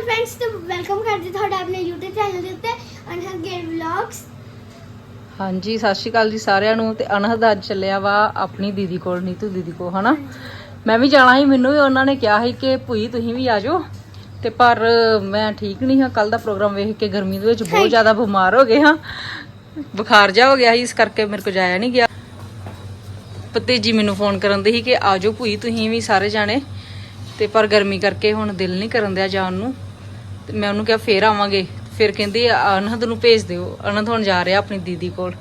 ਅਕਾਲ friends ਤੇ welcome ਕਰਦੇ ਤੁਹਾਡਾ ਆਪਣੇ YouTube ਚੈਨਲ ਦੇ ਉੱਤੇ ਅਨਹਦ ਗੇਮ ਵਲੌਗਸ ਹਾਂਜੀ ਸਤਿ ਸ਼੍ਰੀ ਅਕਾਲ ਜੀ ਸਾਰਿਆਂ ਨੂੰ ਤੇ ਅਨਹਦ ਅੱਜ ਚੱਲਿਆ ਵਾ ਆਪਣੀ ਦੀਦੀ ਕੋਲ ਨੀਤੂ ਦੀਦੀ ਕੋਲ ਹਨਾ? ਮੈਂ ਵੀ ਜਾਣਾ ਸੀ ਮੈਨੂੰ ਵੀ ਉਹਨਾਂ ਨੇ ਕਿਹਾ ਸੀ ਕਿ ਭੂਈ ਤੁਸੀਂ ਵੀ ਆ ਜਾਓ। ਤੇ ਪਰ ਮੈਂ ਠੀਕ ਨਹੀਂ ਹਾਂ ਕੱਲ ਦਾ ਪ੍ਰੋਗਰਾਮ ਵੇਖ ਕੇ ਗਰਮੀ ਦੇ ਵਿੱਚ ਬਹੁਤ ਜ਼ਿਆਦਾ ਬਿਮਾਰ ਹੋ ਗਏ ਹਾਂ। ਬੁਖਾਰ ਜਾ ਹੋ ਗਿਆ ਸੀ ਇਸ ਕਰਕੇ ਮੇਰੇ ਕੋ ਜਾਇਆ ਨਹੀਂ ਗਿਆ। ਭਤੀਜੀ ਮੈਨੂੰ ਫੋਨ ਕਰਨ ਦੀ ਸੀ ਕਿ ਆ ਜਾਓ ਭੂਈ ਤੁਸੀਂ ਵੀ ਸਾਰੇ ਜਾਣੇ। ਤੇ ਪਰ ਗਰਮੀ ਕਰਕੇ ਹੁਣ ਦਿਲ ਨਹੀਂ ਕਰਨ ਦਿਆ ਜਾਣ ਨੂੰ। ਤੇ ਮੈਂ ਉਹਨੂੰ ਕਿਹਾ ਫੇਰ ਆਵਾਂਗੇ। ਫਿਰ ਕਹਿੰਦੀ ਅਨਹਦ ਨੂੰ ਭੇਜ ਦਿਓ। ਅਨਹਦ ਹੁਣ ਜਾ ਰਿਹਾ ਆਪਣੀ ਦੀਦੀ ਕੋਲ।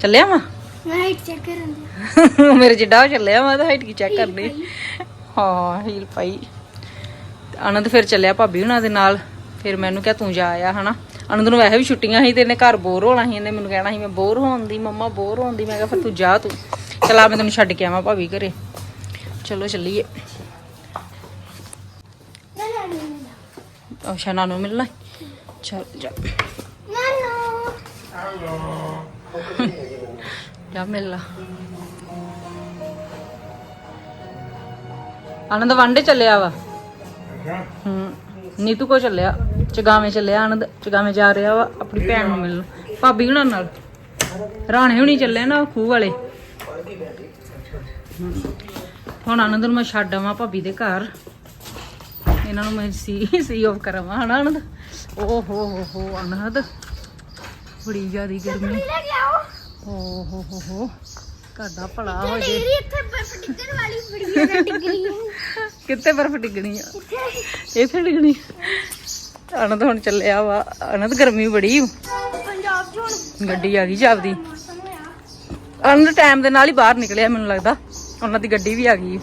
ਚੱਲਿਆ ਵਾ? ਮੈਂ ਹਾਈਟ ਚੈੱਕ ਕਰਨ ਮੇਰੇ ਜਿੱਡਾ ਚੱਲਿਆ ਵਾ ਤਾਂ ਹਾਈਟ ਕੀ ਚੈੱਕ ਕਰਨੀ? ਹਾਂ ਹੀਲ ਪਾਈ। ਤੇ ਆਨੰਦ ਫਿਰ ਚੱਲਿਆ ਭਾਬੀ ਹੁਣਾਂ ਦੇ ਨਾਲ। ਫਿਰ ਮੈਨੂੰ ਕਿਹਾ ਤੂੰ ਜਾ ਆ ਹਨਾ? ਆਨੰਦ ਨੂੰ ਵੈਸੇ ਵੀ ਛੁੱਟੀਆਂ ਸੀ ਤੇ ਇਹਨੇ ਘਰ ਬੋਰ ਹੋਣਾ ਸੀ ਇਹਨੇ ਮੈਨੂੰ ਕਹਿਣਾ ਸੀ ਮੈਂ ਬੋਰ ਹੋਣ ਦੀ ਮੰਮਾ ਬੋਰ ਹੋਣ ਦੀ। ਮੈਂ ਕਿਹਾ ਫਿਰ ਤੂੰ ਜਾ ਤੂੰ। ਚਲਾ ਮੈਂ ਤੈਨੂੰ ਛੱਡ ਕੇ ਆਵਾਂ ਭਾਬੀ ਘਰੇ। ਚਲੋ ਚੱਲੀਏ ਨਾ ਨਾ ਨਾ ਨਾ ਅੱਛਾ ਨਾਨੂ ਮਿਲਣਾ। ਚੱਲ ਜਾ। ਨਾਨੂ ਜਾ ਮਿਲ ਲਾ। ਆਨੰਦ ਵਾਂਡੇ ਚੱਲਿਆ ਵਾ। ਹੂੰ ਨੀਤੂ ਕੋ ਚੱਲਿਆ। ਚਗਾਵੇਂ ਚੱਲਿਆ ਆਨੰਦ ਚਗਾਵੇਂ ਜਾ ਰਿਹਾ ਵਾ ਆਪਣੀ ਭੈਣ ਨੂੰ ਮਿਲਣ। ਭਾਬੀ ਹੁਣਾਂ ਨਾਲ। ਰਾਣੇ ਹੁਣੀ ਚੱਲੇ ਨਾ ਖੂਹ ਵਾਲੇ। ਹੂੰ। ਹੁਣ ਆਨੰਦ ਨੂੰ ਮੈਂ ਛੱਡ ਆਵਾਂ ਭਾਬੀ ਦੇ ਘਰ। ਇਹਨਾਂ ਨੂੰ ਮੈਂ ਸੀ ਸੀ ਆਫ ਕਰਾਵਾਂ ਹਨਾ ਆਨੰਦ ਓ ਹੋ ਹੋ ਹੋ ਆਨੰਦ ਬੜੀ ਜ਼ਿਆਦੀ ਗਰਮੀ। ਓ ਹੋ ਹੋ ਹੋ ਘਰ ਦਾ ਭਲਾ ਹੋ? ਜੇ ਇੱਥੇ ਬਰਫ ਡਿੱਗਣ ਵਾਲੀ ਬੜੀ ਜ਼ਿਆਦਾ ਹੈ। ਕਿੱਥੇ ਬਰਫ਼ ਡਿੱਗਣੀ ਆ? ਇੱਥੇ ਡਿੱਗਣੀ। ਆਨੰਦ ਹੁਣ ਚੱਲਿਆ ਵਾ। ਆਨੰਦ ਗਰਮੀ ਬੜੀ ਪੰਜਾਬ ਚ ਹੁਣ ਗੱਡੀ ਆ ਗਈ ਜਾਪਦੀ। ਆਨੰਦ ਟਾਈਮ ਦੇ ਨਾਲ ਹੀ ਬਾਹਰ ਨਿਕਲਿਆ ਮੈਨੂੰ ਲੱਗਦਾ। ਉਹਨਾਂ ਦੀ ਗੱਡੀ ਵੀ ਆ ਗਈ।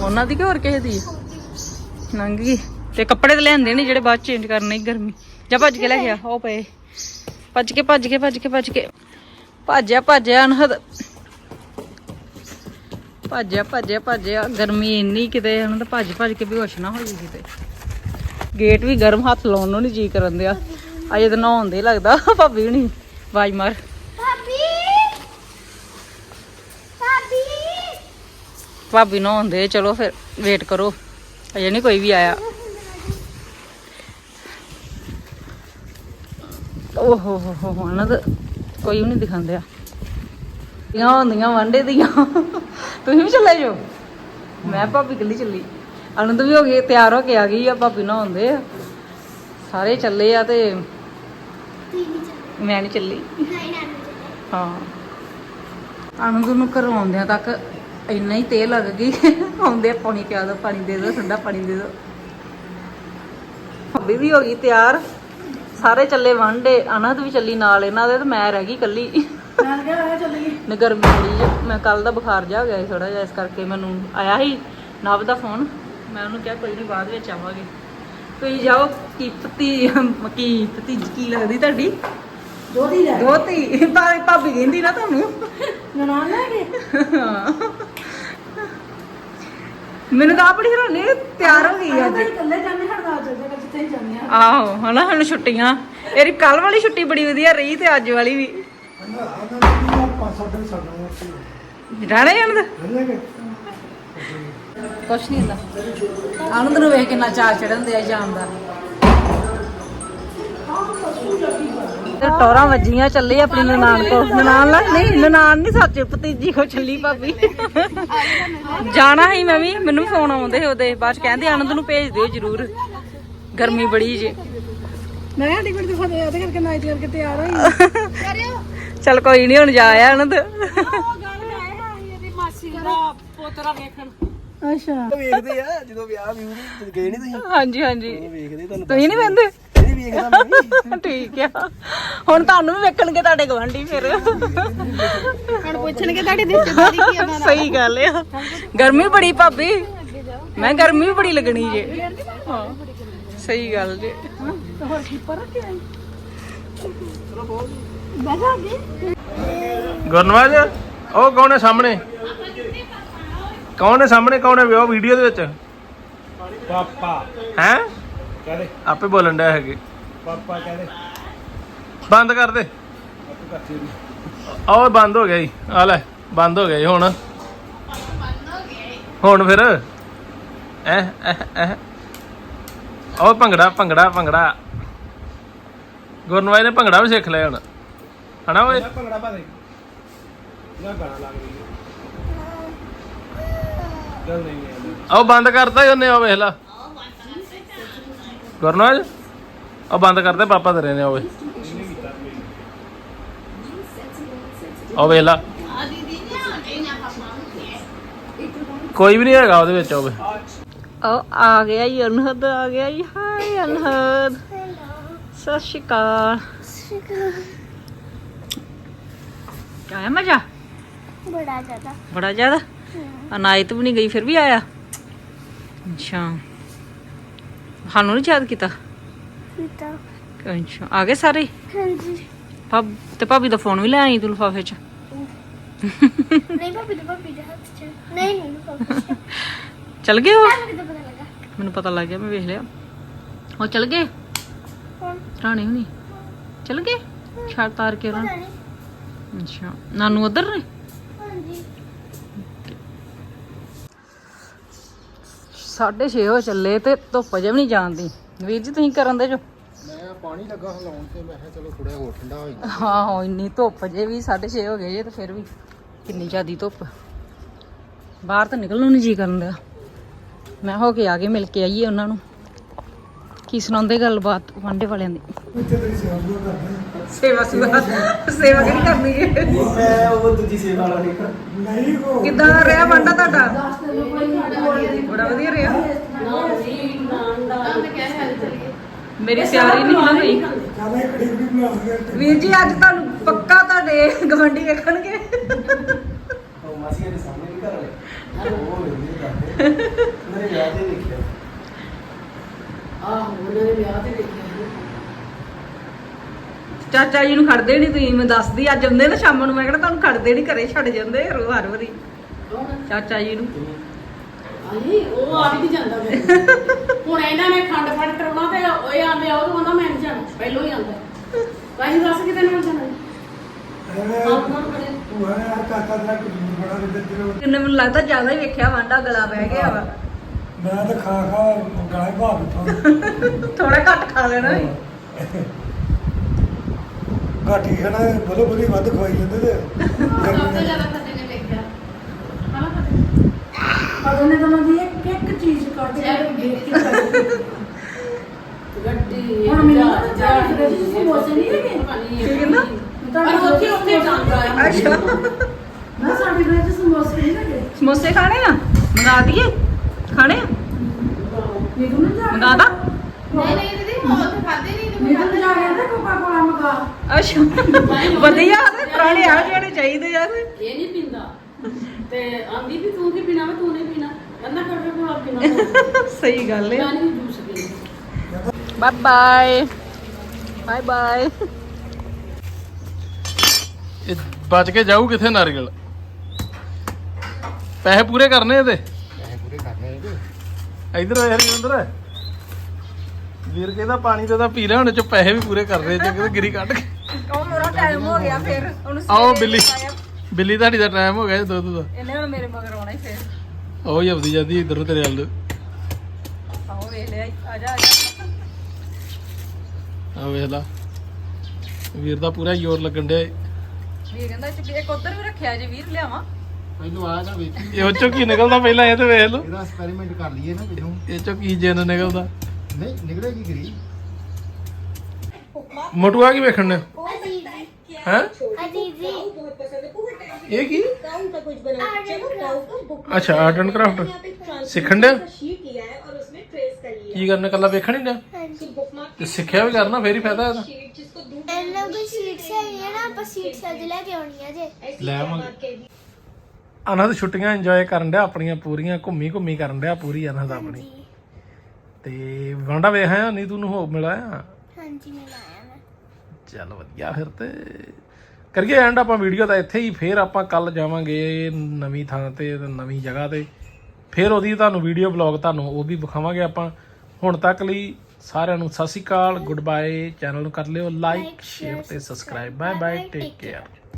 ਉਹਨਾਂ ਦੀ ਕਿ ਹੋਰ ਕਿਸੇ ਦੀ? ਲੰਘ ਗਈ। ਤੇ ਕੱਪੜੇ ਤੇ ਲੈਂਦੇ ਨਹੀਂ ਜਿਹੜੇ ਬਾਅਦ ਚੇਂਜ ਕਰਨੇ ਗਰਮੀ। ਜਾਂ ਭੱਜ ਕੇ ਲੈ ਗਿਆ ਉਹ ਪਏ। ਭੱਜ ਕੇ ਭੱਜ ਕੇ ਭੱਜ ਕੇ ਭੱਜ ਕੇ। ਭੱਜਿਆ ਭੱਜਿਆ ਅਨਹਦ। ਭੱਜਿਆ ਭੱਜਿਆ ਭੱਜਿਆ। ਗਰਮੀ ਇੰਨੀ ਕਿਤੇ ਅਨਹਦ ਭੱਜ ਭੱਜ ਕੇ ਬੇਹੋਸ਼ ਨਾ ਹੋ ਜੀ ਕਿਤੇ। ਗੇਟ ਵੀ ਗਰਮ ਹੱਥ ਲਾਉਣ ਨੂੰ ਨਹੀਂ ਜੀ ਕਰਨ ਦਿਆ। ਅਜੇ ਤਾਂ ਨਹਾਉਣ ਦੇ ਲੱਗਦਾ ਭਾਬੀ ਹੁਣੀ। ਆਵਾਜ਼ ਮਾਰ। ਭਾਬੀ! ਭਾਬੀ! ਭਾਬੀ ਨਹਾਉਣ ਦੇ ਚਲੋ ਫਿਰ ਵੇਟ ਕਰੋ। ਅਜੇ ਨਹੀਂ ਕੋਈ ਵੀ ਆਇਆ। ਓਹੋ ਹੋ ਹੋ ਹੋ ਨਾ ਤਾਂ ਕੋਈ ਵੀ ਨਹੀਂ ਦਿਖਾਉਂਦਿਆ ਦੀਆਂ ਹੁੰਦੀਆਂ ਵਾਂਡੇ ਦੀਆਂ। ਤੁਸੀਂ ਵੀ ਚੱਲੇ ਜੋ ਮੈਂ ਭਾਬੀ ਇਕੱਲੀ ਚੱਲੀ। ਆਨੰਦ ਵੀ ਹੋ ਗਈ ਤਿਆਰ ਹੋ ਕੇ ਆ ਗਈ ਆ ਭਾਬੀ ਨਹਾਉਂਦੇ ਆ ਸਾਰੇ ਚੱਲੇ ਆ ਤੇ ਮੈਂ ਨਹੀਂ ਚੱਲੀ। ਹਾਂ। ਆਨੰਦ ਨੂੰ ਕਰਵਾਉਂਦਿਆਂ ਤੱਕ ਇੰਨਾ ਹੀ ਤੇਲ ਲੱਗ ਗਈ। ਆਉਂਦੇ ਪਾਣੀ ਪਿਆ ਦੋ ਪਾਣੀ ਦੇ ਦੋ ਠੰਡਾ ਪਾਣੀ ਦੇ ਦੋ। ਭਾਬੀ ਵੀ ਹੋ ਗਈ ਤਿਆਰ। ਸਾਰੇ ਚੱਲੇ ਵਾਂਡੇ ਆਨੰਦ ਵੀ ਚੱਲੀ ਨਾਲ ਇਹਨਾਂ ਦੇ ਤੇ ਮੈਂ ਰਹਿ ਗਈ ਇਕੱਲੀ। ਨਾਲ ਗਿਆ ਹੋਇਆ ਚੱਲੀ ਨੇ ਗਰਮੀ ਬੜੀ ਆ। ਮੈਂ ਕੱਲ ਦਾ ਬੁਖਾਰ ਜਾ ਗਿਆ ਥੋੜਾ ਜਿਹਾ ਇਸ ਕਰਕੇ ਮੈਨੂੰ ਆਇਆ ਸੀ ਨਵ ਦਾ ਫੋਨ ਮੈਂ ਉਹਨੂੰ ਕਿਹਾ ਕੋਈ ਨਹੀਂ ਬਾਅਦ ਵਿੱਚ ਆਵਾਂਗੇ। ਤੁਸੀਂ ਜਾਓ ਕੀ ਪਤੀ ਕੀ ਪਤੀ ਕੀ ਲੱਗਦੀ ਤੁਹਾਡੀ ਦੋਤੀ ਭਾ- ਭਾਬੀ ਕਹਿੰਦੀ ਨਾ ਤੁਹਾਨੂੰ। ਨਨਾਣ ਲੈ ਕੇ? ਮੈਨੂੰ ਤਾਂ ਆਪ ਬੜੀ ਹੈਰਾਨੀ ਹੋਈ, ਤਿਆਰ ਹੋ ਗਈ ਅੱਜ। ਇਕੱਲੇ ਜਾਂਦੇ ਹੜਦਾ ਚੱਲ ਜਾਗਾ ਜਿੱਥੇ ਹੀ ਜਾਂਦੇ ਆ ਆਹੋ ਹਨਾ ਹੁਣ ਛੁੱਟੀਆਂ। ਇਹਦੀ ਕੱਲ ਵਾਲੀ ਛੁੱਟੀ ਬੜੀ ਵਧੀਆ ਰਹੀ ਤੇ ਅੱਜ ਵਾਲੀ ਵੀ। ਰਹਿਣਾ ਜਾਣਦਾ ਕੁਛ ਨਹੀਂ ਹੁੰਦਾ। ਆਨੰਦ ਨੂੰ ਵੇਖ ਕਿੰਨਾ ਚਾਰ ਚੜਨ ਦੇ। ਆ ਜਾਣ ਦਾ ਤੇ ਟੋਰਾਂ ਵੱਜੀਆਂ ਚੱਲੇ ਆਪਣੀ ਨਨਾਣ ਕੋ ਨਨਾਣ ਲਾ ਨਹੀਂ ਨਨਾਣ ਨਹੀਂ ਸੱਚ ਭਤੀਜੀ ਕੋ ਚੱਲੀ ਭਾਬੀ। ਜਾਣਾ ਹੀ ਮੈਂ ਵੀ ਮੈਨੂੰ ਫੋਨ ਆਉਂਦੇ ਉਹਦੇ ਬਾਅਦ ਕਹਿੰਦੇ ਆਨੰਦ ਨੂੰ ਭੇਜ ਦਿਓ ਜਰੂਰ। ਗਰਮੀ ਬੜੀ ਜੇ। ਮੈਂ ਟਿਕਟ ਦਿਖਾ ਦੇ ਉਹਦੇ ਕਰਕੇ ਨਾਈਟ ਕਰਕੇ ਤਿਆਰ ਹੋਈ ਕਰਿਓ ਚੱਲ ਕੋਈ ਨਹੀਂ ਹੁਣ ਜਾ ਆਨੰਦ ਆਇਆ ਇਹਦੀ ਮਾਸੀ ਦਾ ਪੋਤਰਾ ਵੇਖਣ ਅੱਛਾ। ਵੇਖਦੇ ਆ ਜਦੋਂ ਵਿਆਹ ਵੀ ਗਏ ਨਹੀਂ ਤੁਸੀਂ? ਹਾਂਜੀ ਹਾਂਜੀ। ਵੇਖਦੇ ਤੁਹਾਨੂੰ ਤੁਸੀਂ ਨਹੀਂ ਵੰਦੇ ਨਹੀਂ ਵੇਖਦਾ ਮੈਂ ਠੀਕ ਆ। ਹੁਣ ਤੁਹਾਨੂੰ ਵੀ ਵੇਖਣਗੇ ਤੁਹਾਡੇ ਗਵਾਂਢੀ ਫਿਰ। ਹੁਣ ਪੁੱਛਣਗੇ ਤੁਹਾਡੀ ਰਿਸ਼ਤੇਦਾਰੀ ਕੀ ਆ ਸਹੀ ਗੱਲ ਆ। ਗਰਮੀ ਬੜੀ ਭਾਬੀ। ਮੈਂ ਗਰਮੀ ਵੀ ਬੜੀ ਲੱਗਣੀ ਜੇ। ਹਾਂ ਸਹੀ ਗੱਲ ਜੇ। ਹੋਰ ਕੀਪਰ ਰੱਖਿਆ ਬੈਠਾ ਅੱਗੇ ਗੁਰਨਵਾਜ ਉਹ ਕੌਣ ਹੈ ਸਾਹਮਣੇ? ਕੌਣ ਹੈ ਸਾਹਮਣੇ ਕੌਣ ਹੈ ਉਹ ਵੀਡੀਓ ਦੇ ਵਿੱਚ? ਪਾਪਾ। ਹੈ? ਕਹਦੇ। ਆਪੇ ਬੋਲਣ ਡਿਆ ਹੈਗੇ। ਪਾਪਾ ਕਹਦੇ। ਬੰਦ ਕਰ ਦੇ। ਆਹ ਬੰਦ ਹੋ ਗਿਆ ਜੀ। ਆ ਲੈ ਬੰਦ ਹੋ ਗਿਆ ਜੀ ਹੁਣ। ਹੁਣ ਫਿਰ। ਐ ਐ ਐ ਉਹ ਭੰਗੜਾ ਭੰਗੜਾ ਭੰਗੜਾ। ਗੁਰਨਵਾਜ ਨੇ ਭੰਗੜਾ ਵੀ ਸਿੱਖ ਲਿਆ ਹੁਣ। ਹਨਾ ਓਏ? ਭੰਗੜਾ ਪਾ ਦੇ। ਨਾ ਗਾਣਾ ਲੱਗ ਰਹੀ ਚੱਲ ਨਹੀਂ ਆਉਂਦਾ ਉਹ ਬੰਦ ਕਰਤਾ ਹੀ ਉਹਨੇ ਉਹ ਵੇਖ ਲਾ। ਗੁਰਨਵਾਜ? ਉਹ ਬੰਦ ਕਰਦੇ ਪਾਪਾ ਤੇਰੇ ਨੇ ਓਏ। ਉਹ ਵੇਖ ਲਾ। ਕੋਈ ਵੀ ਨਹੀਂ ਹੈਗਾ ਉਹਦੇ ਵਿੱਚ ਓਏ ਉਹ ਆ ਗਿਆ ਹੀ ਅਨਹਦ ਆ ਗਿਆ ਹੀ ਹਾਏ ਅਨਹਦ। ਸਤਿ ਸ਼੍ਰੀ ਅਕਾਲ। ਆਇਆ ਮਜ਼ਾ? ਬੜਾ ਜ਼ਿਆਦਾ। ਬੜਾ ਜ਼ਿਆਦਾ? ਅਨਾਇਤ ਵੀ ਨਹੀਂ ਗਈ ਫਿਰ ਵੀ ਆਇਆ? ਅੱਛਾ। ਸਾਨੂੰ ਨਹੀਂ ਯਾਦ ਕੀਤਾ? ਕੀਤਾ। ਅੱਛਾ ਆ ਗਏ ਸਾਰੇ? ਹਾਂਜੀ। ਭਾਬ ਤੇ ਭਾਬੀ ਦਾ ਫੋਨ ਵੀ ਲੈ ਆਈ ਤੂੰ ਲਿਫਾਫੇ ਚ? ਨਹੀਂ ਭਾਬੀ ਦੇ ਭਾਬੀ ਦੇ ਹੱਥ 'ਚ ਨਹੀਂ ਨਹੀਂ ਭਾਬੀ ਚ ਚਲ ਗਏ ਉਹ? ਤੁਹਾਨੂੰ ਕਿੱਦਾਂ ਪਤਾ ਲੱਗਾ? ਮੈਨੂੰ ਪਤਾ ਲੱਗ ਗਿਆ ਮੈਂ ਵੇਖ ਲਿਆ। ਉਹ ਚਲ ਗਏ? ਕੌਣ? ਰਾਣੇ ਹੁਣੀ। ਚਲ ਗਏ? ਛੱਡ ਤਾਰ ਕੇ ਪਤਾ। ਨਹੀਂ ਅੱਛਾ। ਨਾਨੂ ਉਧਰ ਨੇ? ਹਾਂਜੀ। 6:30 ਹੋ ਚੱਲੇ ਤੇ ਧੁੱਪ ਜੇ ਵੀ ਨਹੀਂ ਜਾਂਦੀ ਵੀਰ ਜੀ ਤੁਸੀਂ ਕਰਨ ਦੇ ਜੋ? ਪਾਣੀ ਲੱਗਾ ਹਲਾਉਣ ਤੇ ਮੈਂ ਕਿਹਾ ਚਲੋ ਥੋੜਾ ਹੋਰ ਠੰਡਾ ਹੋ ਜਾਏ ਹਾਂ ਹਾਂ ਇੰਨੀ ਧੁੱਪ ਜੇ ਵੀ 6:30 ਹੋ ਗਏ ਜੇ ਤੇ ਫਿਰ ਵੀ ਕਿੰਨੀ ਜ਼ਿਆਦੀ ਧੁੱਪ। ਬਾਹਰ ਤਾਂ ਨਿਕਲਣ ਨੂੰ ਨਹੀਂ ਜੀ ਕਰਨ ਦਾ ਮੈਂ ਹੋ ਕੇ ਆ ਕੇ ਮਿਲ ਕੇ ਆਈਏ ਉਹਨਾਂ ਨੂੰ। ਕੀ ਸੁਣਾਉਂਦੇ ਗੱਲਬਾਤ ਵਾਂਡੇ ਵਾਲਿਆਂ ਦੀ? ਸੇਵਾ ਸੁਦਾ ਸੇਵਾ ਕਿਹੜੀ ਕਰਨੀ ਹੈ? ਮੈਂ ਉਹ ਦੂਜੀ ਸੇਵਾ ਵਾਲਾ ਨਹੀਂ ਕਿੱਦਾਂ ਦਾ ਰਿਹਾ ਵਾਂਡਾ ਤੁਹਾਡਾ? ਬੜਾ ਵਧੀਆ ਰਿਹਾ। ਮੇਰੀ ਸਿਆਰੀ ਨਹੀਂ ਨਾ ਹੋਈ। ਵੀਰ ਜੀ ਅੱਜ ਤੁਹਾਨੂੰ ਪੱਕਾ ਤੁਹਾਡੇ ਗਵੰਡੀ ਵੇਖਣਗੇ। ਉਹ ਮਾਸੀ ਦੇ ਸਾਹਮਣੇ ਨਹੀਂ ਕਰ ਰਹੇ ਉਹ ਵੇਖਦੇ ਕਰਦੇ ਮੇਰੇ ਵਿਆਹ ਤੇ ਦੇਖਿਆ ਚਾਚਾ ਜੀ ਨੂੰ ਖੜਦੇ ਨਹੀਂ ਤੁਸੀਂ ਮੈਂ ਦੱਸਦੀ ਅੱਜ ਆਉਂਦੇ ਨਾ ਸ਼ਾਮ ਨੂੰ ਮੈਂ ਕਿਹੜਾ ਤੁਹਾਨੂੰ ਖੜਦੇ ਨਹੀਂ ਘਰੇ ਛੱਡ ਜਾਂਦੇ ਰੋ ਹਰ ਵਾਰੀ। ਚਾਚਾ ਜੀ ਨੂੰ। ਆਈ ਉਹ ਆ ਵੀ ਜਾਂਦਾ ਫਿਰ। ਹੁਣ ਇਹਨਾਂ ਨੇ ਖੰਡ ਫੜ ਕਰਾਉਣਾ ਤੇ ਉਹ ਆਂਦੇ ਆ ਉਹ ਕਹਿੰਦਾ ਮੈਂ ਨਹੀਂ ਜਾਣਾ ਪਹਿਲੋਂ ਹੀ ਆਂਦਾ। ਕਾਹੀ ਦੱਸ ਕਿਤੇ ਨਾਲ ਜਾਣਾ? ਆਪ ਨਾਲ ਬੜੇ ਕਿੰਨੇ ਮੈਨੂੰ ਲੱਗਦਾ ਜ਼ਿਆਦਾ ਹੀ ਵੇਖਿਆ ਵਾਂਡਾ ਗਲਾ ਬਹਿ ਗਿਆ ਵਾ। ਮੈਂ ਤਾਂ ਖਾ ਖਾ ਗਾਏ ਭਾਗ ਤੋਂ ਥੋੜਾ ਘੱਟ ਖਾ ਲੈਣਾ ਸੀ। ਘਾਟੀ ਖਾਣਾ ਬੋਲੋ ਬੋਲੀ ਵੱਧ ਖਵਾਈ ਜਾਂਦੇ ਤੇ। ਸਭ ਤੋਂ ਜ਼ਿਆਦਾ ਫਤੇ ਨੇ ਵੇਖਿਆ ਹਨਾ ਫਤੇ ਅਦੋਂ ਨੇ ਤਾਂ ਦੀ ਇੱਕ ਇੱਕ ਚੀਜ਼ ਕੱਢ ਕੇ ਦੇਖ ਕੇ ਖਾਈ। ਗੱਡੀ ਹੁਣ ਮੈਨੂੰ ਤਾਂ ਚਾਹੀਦੀ ਫਰਿੱਜ 'ਚ ਸਮੋਸੇ ਨਹੀਂ ਹੈਗੇ। ਕੀ ਕਹਿੰਦਾ ਪਰ ਉੱਥੇ ਉੱਥੇ ਜਾਂਦਾ ਹੈ। ਅੱਛਾ। ਮੈਂ ਸਾਡੇ ਘਰ 'ਚ ਸਮੋਸੇ ਨਹੀਂ ਲੱਗੇ ਸਮੋਸੇ ਖਾਣੇ ਆ? ਮੰਗਾ ਦਈਏ। ਖਾਣੇ ਆ? ਮੈਨੂੰ ਨਾ ਜਾ ਮੰਗਾ ਦਾ? ਨਹੀਂ ਨਹੀਂ ਦੀਦੀ ਉਹ ਤੇ ਖਾਦੇ ਨਹੀਂ ਤੇ ਮੈਨੂੰ ਜਾ ਕੇ ਨਾ ਕੋਕਾ ਕੋਲਾ ਮਗਾ। ਅੱਛਾ। ਵਧੀਆ ਪੁਰਾਣੇ ਆ ਜਿਹੜੇ ਚਾਹੀਦੇ ਯਾਰ ਇਹ ਨਹੀਂ ਪੀਂਦਾ। ਤੇ ਆਂਦੀ ਵੀ ਤੂੰ ਕੀ ਪੀਣਾ ਵਾ ਤੂੰ ਨਹੀਂ ਪੀਣਾ। ਕਹਿੰਦਾ ਕੋਕਾ ਕੋਲਾ ਪੀਣਾ। ਸਹੀ ਗੱਲ ਹੈ ਮੈਂ ਨਹੀਂ ਜੂਸ ਪੀਂਦਾ। ਬਾਏ ਬਾਏ ਬਾਏ ਬਾਏ ਇਹ ਬਚ ਕੇ ਜਾਊ ਕਿੱਥੇ ਨਾਰੀਅਲ? ਪੈਸੇ ਪੂਰੇ ਕਰਨੇ ਇਹਦੇ? ਪੈਸੇ ਪੂਰੇ ਕਰਨੇ ਇਹਦੇ। ਇਧਰ ਆ ਹਰਜਿੰਦਰ ਵੀਰ ਕਹਿੰਦਾ ਪਾਣੀ ਤੇ ਤਾਂ ਪੀ ਲਿਆ ਹੁਣ ਚ ਪੈਸੇ ਵੀ ਪੂਰੇ ਕਰ ਰਹੇ ਜੇ ਕਿਤੇ ਗਿਰੀ ਕੱਢ ਕੇ। ਉਹ ਮੇਰਾ ਟਾਈਮ ਹੋ ਗਿਆ ਫਿਰ। ਉਹਨੂੰ ਆਓ ਬਿੱਲੀ। ਬਿੱਲੀ ਤੁਹਾਡੀ ਦਾ ਟਾਈਮ ਹੋ ਗਿਆ ਜੀ ਦੁੱਧ ਦਾ। ਇਹਨੇ ਹੁਣ ਮੇਰੇ ਮਗਰ ਆਉਣਾ ਹੀ ਫਿਰ। ਉਹ ਹੀ ਆਉਂਦੀ ਜਾਂਦੀ ਇਧਰ ਤੇਰੇ ਵੱਲ। ਆਓ ਵੇਖ ਲਿਆ ਆ ਜਾ ਆ ਜਾ। ਆ ਵੇਖ ਲਾ। ਵੀਰ ਦਾ ਪੂਰਾ ਜ਼ੋਰ ਲੱਗਣ ਡਿਆ ਏ। ਵੀਰ ਕਹਿੰਦਾ ਚ ਇੱਕ ਉਧਰ ਵੀ ਰੱਖਿਆ ਜੇ ਵੀਰ ਲਿਆਵਾਂ। ਮੈਨੂੰ ਆ ਨਾ ਵੇਖੀ। ਇਹ ਉਹ ਚੋਂ ਕੀ ਨਿਕਲਦਾ ਪਹਿਲਾਂ ਇਹ ਤੇ ਵੇਖ ਲਓ। ਇਹਦਾ ਐਕਸਪੈਰੀਮੈਂਟ ਕਰ ਲਈਏ ਨਾ ਮੈਨੂੰ ਇਹ ਚੋਂ ਕੀ ਜਨ ਨਿਕਲਦਾ। ਨਹੀਂ ਨਿਕਲੇਗੀ ਗਰੀ ਮੋਟੂਆ ਕੀ ਵੇਖਣ ਨੇ ਹੈ? ਜੀ ਇਹ ਕੀ? ਅੱਛਾ ਆਰਟ ਐਂਡ ਕਰਾਫਟ ਸਿੱਖਣ ਦੇ ਕੀ ਕਰਨਾ ਕੱਲਾ ਵੇਖਣ ਹੀ ਨਾ ਤੇ ਸਿੱਖਿਆ ਵੀ ਕਰਨਾ ਫੇਰ ਹੀ ਫਾਇਦਾ ਇਹਦਾ। ਇਹਨਾਂ ਕੋਈ ਸੀਟਸ ਹੈਗੀਆਂ ਨਾ ਆਪਾਂ ਸੀਟਸ ਅੱਜ ਲੈ ਕੇ ਆਉਣੀਆਂ ਜੇ। ਲੈ ਆਵਾਂਗੇ। ਅਨਹਦ ਛੁੱਟੀਆਂ ਇੰਜੋਏ ਕਰਨ ਡਿਆ ਆਪਣੀਆਂ ਪੂਰੀਆਂ ਘੁੰਮੀ ਘੁੰਮੀ ਕਰਨ ਡਿਆ ਪੂਰੀ ਅਨਹਦ ਆਪਣੀ। ਤੇ ਵਾਂਡਾ ਵੇਖ ਆਇਆ ਨੀ ਤੂੰ ਹੋ ਮਿਲਾਇਆ ਹਾਂਜੀ ਮੈਂ ਲਾਇਆ ਮੈਂ ਚੱਲ ਵਧੀਆ ਫਿਰ ਤੇ ਕਰੀਏ ਐਂਡ ਆਪਾਂ ਵੀਡੀਓ ਦਾ ਇੱਥੇ ਹੀ ਫੇਰ ਆਪਾਂ ਕੱਲ ਜਾਵਾਂਗੇ ਨਵੀਂ ਥਾਂ ਤੇ ਤੇ ਨਵੀਂ ਜਗ੍ਹਾ ਤੇ। ਫਿਰ ਉਹਦੀ ਤੁਹਾਨੂੰ ਵੀਡੀਓ ਬਲੌਗ ਤੁਹਾਨੂੰ ਉਹ ਵੀ ਵਿਖਾਵਾਂਗੇ ਆਪਾਂ। ਹੁਣ ਤੱਕ ਲਈ ਸਾਰਿਆਂ ਨੂੰ ਸਤਿ ਸ਼੍ਰੀ ਅਕਾਲ ਗੁੱਡ ਬਾਏ ਚੈਨਲ ਨੂੰ ਕਰ ਲਿਓ ਲਾਈਕ ਸ਼ੇਅਰ ਤੇ subscribe bye bye take care